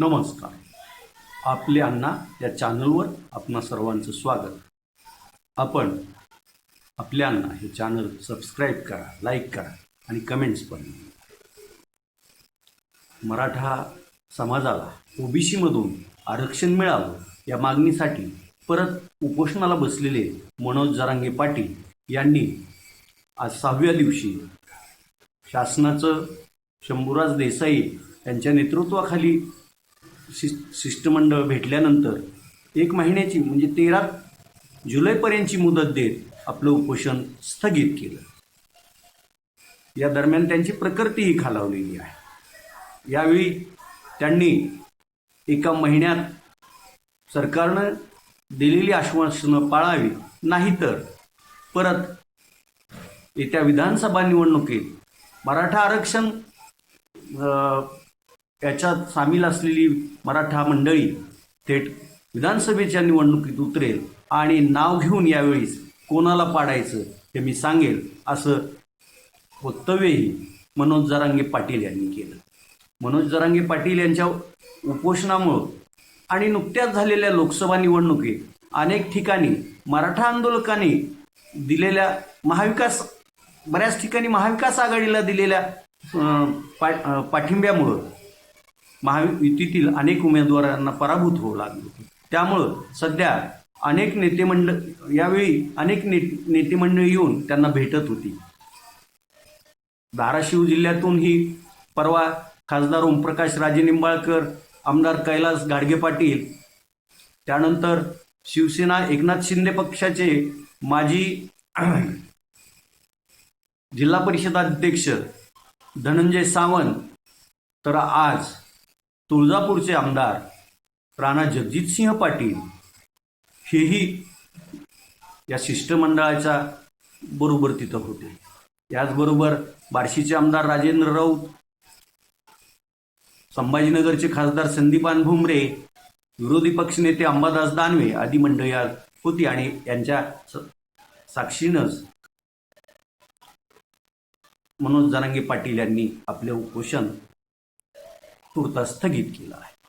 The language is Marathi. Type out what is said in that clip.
नमस्कार. आपले अण्णा या चॅनलवर आपणा सर्वांचं स्वागत. आपण आपले अण्णा हे चॅनल सबस्क्राईब करा लाईक करा आणि कमेंट्स पण मराठा समाजाला ओबीसीमधून आरक्षण मिळावं या मागणीसाठी परत उपोषणाला बसलेले मनोज जरांगे पाटील यांनी आज सहाव्या दिवशी शासनाचं शंभूराज देसाई यांच्या नेतृत्वाखाली शि शिष्टमंडळ भेटल्यानंतर एक महिन्याची म्हणजे तेरा जुलैपर्यंतची मुदत देत आपलं उपोषण स्थगित केलं. या दरम्यान त्यांची प्रकृतीही खालावलेली आहे. यावेळी त्यांनी एका महिन्यात सरकारनं दिलेली आश्वासनं पाळावी नाहीतर परत येत्या विधानसभा निवडणुकीत मराठा आरक्षण याच्यात सामील असलेली मराठा मंडळी थेट विधानसभेच्या निवडणुकीत उतरेल आणि नाव घेऊन यावेळीस कोणाला पाडायचं हे मी सांगेल असं वक्तव्यही मनोज जरांगे पाटील यांनी केलं. मनोज जरांगे पाटील यांच्या उपोषणामुळं आणि नुकत्याच झालेल्या लोकसभा निवडणुकीत अनेक ठिकाणी मराठा आंदोलकांनी दिलेल्या महाविकास बऱ्याच ठिकाणी महाविकास आघाडीला दिलेल्या पा पाठिंब्यामुळं महायुतीतील अनेक उमेदवारांना पराभूत होऊ लागले होतं. त्यामुळं सध्या अनेक नेतेमंडळ यावेळी अनेक ने नेतेमंडळ येऊन त्यांना भेटत होती. धाराशिव जिल्ह्यातूनही परवा खासदार ओमप्रकाश राजे निंबाळकर आमदार कैलास गाडगे पाटील त्यानंतर शिवसेना एकनाथ शिंदे पक्षाचे माजी जिल्हा परिषद अध्यक्ष धनंजय सावंत तर आज तुळजापूरचे आमदार राणा जगजितसिंह पाटील हेही या शिष्टमंडळाच्या बरोबर तिथं होते. याचबरोबर बार्शीचे आमदार राजेंद्र राऊत संभाजीनगरचे खासदार संदीपान भुमरे विरोधी पक्षनेते अंबादास दानवे आदी मंडळी होती आणि यांच्या स- साक्षीनंच मनोज जरांगे पाटील यांनी आपले उपोषण तुर्तास स्थगित केला आहे.